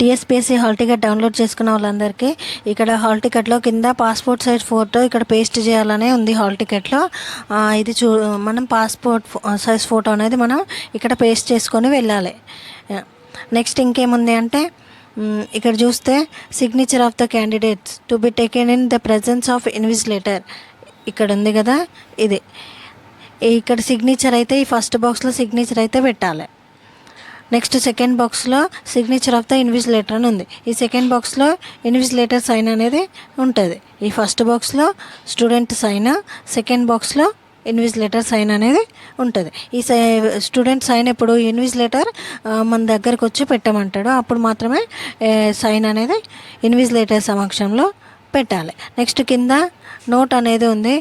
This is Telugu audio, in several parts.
టీఎస్పీఎస్సీ హాల్ టికెట్ డౌన్లోడ్ చేసుకున్న వాళ్ళందరికీ ఇక్కడ హాల్ టికెట్లో కింద పాస్పోర్ట్ సైజ్ ఫోటో ఇక్కడ పేస్ట్ చేయాలనే ఉంది హాల్ టికెట్లో. ఇది చూ మనం పాస్పోర్ట్ సైజ్ ఫోటో అనేది మనం ఇక్కడ పేస్ట్ చేసుకొని వెళ్ళాలి. నెక్స్ట్ ఇంకేముంది అంటే ఇక్కడ చూస్తే signature of the candidates to be taken in the presence of invigilator ఇక్కడ ఉంది కదా ఇది. ఇక్కడ సిగ్నేచర్ అయితే ఈ ఫస్ట్ బాక్స్లో సిగ్నేచర్ అయితే పెట్టాలి. నెక్స్ట్ సెకండ్ బాక్స్లో సిగ్నేచర్ ఆఫ్ ద ఇన్విజిలేటర్ అని ఉంది. ఈ సెకండ్ బాక్స్లో ఇన్విజిలేటర్ సైన్ అనేది ఉంటుంది. ఈ ఫస్ట్ బాక్స్లో స్టూడెంట్ సైన్ సెకండ్ బాక్స్లో ఇన్విజిలేటర్ సైన్ అనేది ఉంటుంది. ఈ సై స్టూడెంట్ సైన్ ఎప్పుడు ఇన్విజిలేటర్ మన దగ్గరకు వచ్చి పెట్టమంటాడు. అప్పుడు మాత్రమే సైన్ అనేది ఇన్విజిలేటర్ సమక్షంలో పెట్టాలి. నెక్స్ట్ కింద నోట్ అనేది ఉంది.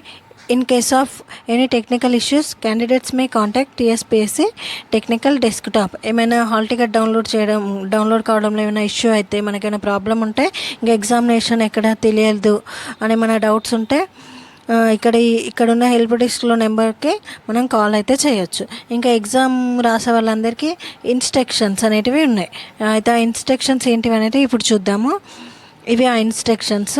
In case of any technical issues candidates may contact TSPSC technical desktop ఏమైనా హాల్ టికెట్ డౌన్లోడ్ చేయడం డౌన్లోడ్ కావడంలో ఏమైనా ఇష్యూ అయితే మనకైనా ప్రాబ్లం ఉంటే ఇంకా ఎగ్జామినేషన్ ఎక్కడ తెలియదు అని మన డౌట్స్ ఉంటే ఇక్కడ ఇక్కడున్న ఇక్కడ ఉన్న హెల్ప్ డెస్క్లో నెంబర్కి మనం కాల్ అయితే చేయొచ్చు. ఇంకా ఎగ్జామ్ రాసే వాళ్ళందరికీ ఇన్స్ట్రక్షన్స్ అనేటివి ఉన్నాయి. అయితే ఆ ఇన్స్ట్రక్షన్స్ ఏంటివి అనేది ఇప్పుడు చూద్దాము. ఇవి ఆ ఇన్స్ట్రక్షన్స్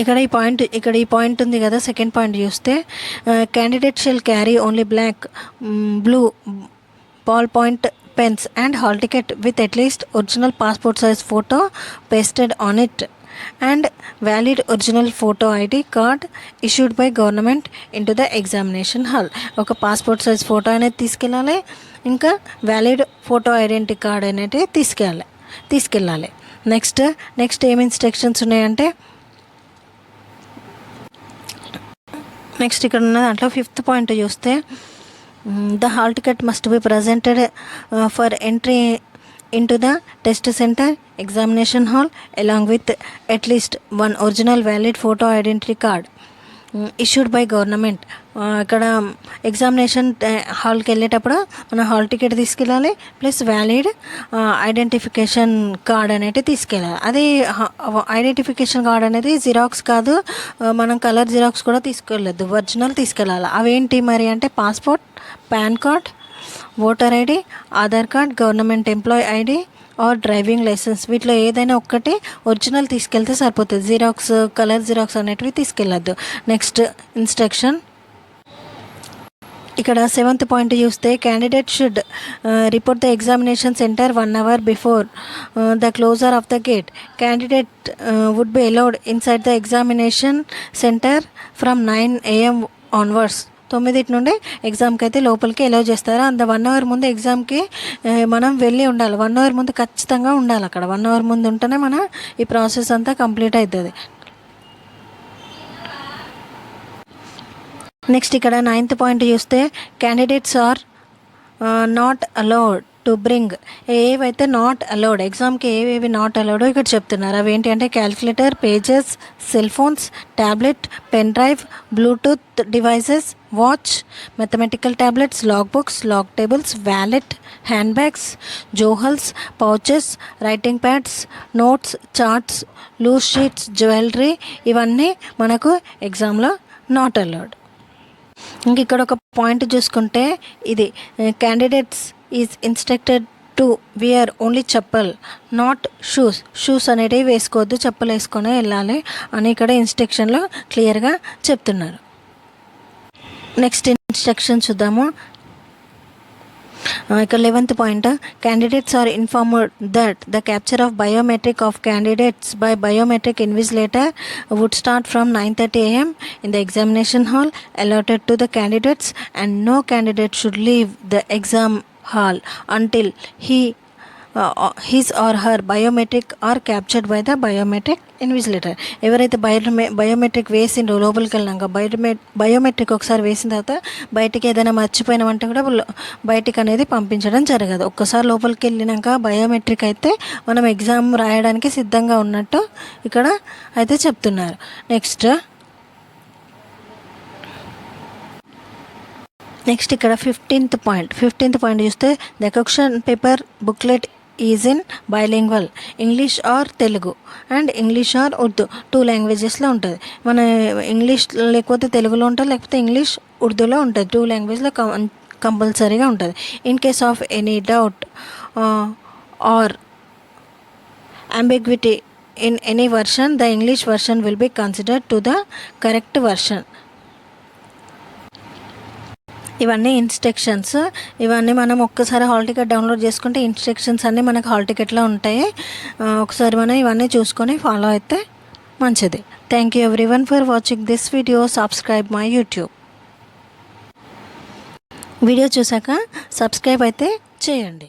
ఇక్కడ ఈ పాయింట్ ఇక్కడ ఈ పాయింట్ ఉంది కదా సెకండ్ పాయింట్ చూస్తే candidate shall carry only black blue ball point pens and hall ticket with at least original passport size photo pasted on it and valid original photo ID card issued by government into the examination hall ఒక పాస్పోర్ట్ సైజ్ ఫోటో అనేది తీసుకెళ్ళాలి ఇంకా వ్యాలిడ్ ఫోటో ఐడెంటిటీ కార్డ్ అనేది తీసుకెళ్ళాలి తీసుకెళ్ళాలి. నెక్స్ట్ నెక్స్ట్ ఏం ఇన్స్ట్రక్షన్స్ ఉన్నాయంటే నెక్స్ట్ ఇక్కడ ఉన్న దాంట్లో ఫిఫ్త్ పాయింట్ చూస్తే the hall ticket must be presented for entry in to the test centre examination hall along with at least one original valid photo identity card issued by government ఇక్కడ ఎగ్జామినేషన్ హాల్కి వెళ్ళేటప్పుడు మన హాల్ టికెట్ తీసుకెళ్ళాలి ప్లస్ వ్యాలిడ్ ఐడెంటిఫికేషన్ కార్డ్ అనేది తీసుకెళ్ళాలి. అది ఐడెంటిఫికేషన్ కార్డ్ అనేది జిరాక్స్ కాదు మనం కలర్ జిరాక్స్ కూడా తీసుకెళ్ళద్దు ఒరిజినల్ తీసుకెళ్ళాలి. అవేంటి మరి అంటే passport PAN card voter ID Aadhaar card government employee ID or driving licence. వీటిలో ఏదైనా ఒక్కటి ఒరిజినల్ తీసుకెళ్తే సరిపోతుంది. జిరాక్స్ కలర్ జిరాక్స్ అనేటివి తీసుకెళ్ళద్దు. నెక్స్ట్ ఇన్స్ట్రక్షన్ ఇక్కడ సెవెంత్ పాయింట్ చూస్తే candidate should report the examination centre one hour before the closure of the gate candidate would be allowed inside the examination centre from nine AM onwards తొమ్మిదిటి నుండి ఎగ్జామ్కి అయితే లోపలికి ఎలో చేస్తారు. అంత వన్ అవర్ ముందు ఎగ్జామ్కి మనం వెళ్ళి ఉండాలి. వన్ అవర్ ముందు ఖచ్చితంగా ఉండాలి అక్కడ. వన్ అవర్ ముందు ఉంటేనే మన ఈ ప్రాసెస్ అంతా కంప్లీట్ అవుతుంది నెక్స్ట్ ఇక్కడ నైన్త్ పాయింట్ చూస్తే candidates are not allowed to bring ఏవైతే నాట్ అలౌడ్ ఎగ్జామ్కి ఏవేవి నాట్ అలౌడో ఇక్కడ చెప్తున్నారు. అవి ఏంటి అంటే calculator pages cell phones tablet pen drive bluetooth devices watch mathematical tablets log books log tables wallet hand bags జోహల్స్ pouches writing pads notes charts loose sheets jewellery ఇవన్నీ మనకు ఎగ్జామ్లో నాట్ అలౌడ్ ఇంక ఇక్కడ ఒక పాయింట్ చూసుకుంటే ఇది candidates is instructed to wear only chappal not shoes shoes అనేటివి వేసుకోవద్దు చెప్పులు వేసుకొని వెళ్ళాలి అని ఇక్కడ ఇన్స్ట్రక్షన్లో క్లియర్గా చెప్తున్నారు. నెక్స్ట్ ఇన్స్ట్రక్షన్ చూద్దాము. ఇక ఇక్కడ eleventh point candidates are informed that the capture of biometric of candidates by biometric invigilator would start from nine thirty AM in the examination hall allotted to the candidates and no candidate should leave the exam hall until he his or her biometric are captured by the biometric invigilator ఎవరైతే బయోమె బయోమెట్రిక్ వేసిండ్రో లోపలికి వెళ్ళినాక బయోమె బయోమెట్రిక్ ఒకసారి వేసిన తర్వాత బయటికి ఏదైనా మర్చిపోయినామంటే కూడా బయటికి అనేది పంపించడం జరగదు. ఒక్కసారి లోపలికి వెళ్ళినాక బయోమెట్రిక్ అయితే మనం ఎగ్జామ్ రాయడానికి సిద్ధంగా ఉన్నట్టు ఇక్కడ అయితే చెప్తున్నారు. నెక్స్ట్ నెక్స్ట్ ఇక్కడ ఫిఫ్టీన్త్ పాయింట్ ఫిఫ్టీన్త్ పాయింట్ చూస్తే the question paper booklet is in bilingual English or Telugu and English or Urdu two లాంగ్వేజెస్లో ఉంటుంది. మన ఇంగ్లీష్ లేకపోతే తెలుగులో ఉంటుంది లేకపోతే ఇంగ్లీష్ ఉర్దూలో ఉంటుంది. టూ లాంగ్వేజ్లో కంపల్సరీగా ఉంటుంది. In case of any doubt or ambiguity in any version the English version will be considered to the correct version ఇవన్నీ ఇన్స్ట్రక్షన్స్ ఇవన్నీ మనం ఒక్కసారి హాల్ టికెట్ డౌన్లోడ్ చేసుకుంటే ఇన్స్ట్రక్షన్స్ అన్నీ మనకు హాల్ టికెట్లో ఉంటాయి. ఒకసారి మనం ఇవన్నీ చూసుకొని ఫాలో అయితే మంచిది. Thank you everyone for watching this video subscribe my YouTube video చూసాక సబ్స్క్రైబ్ అయితే చేయండి.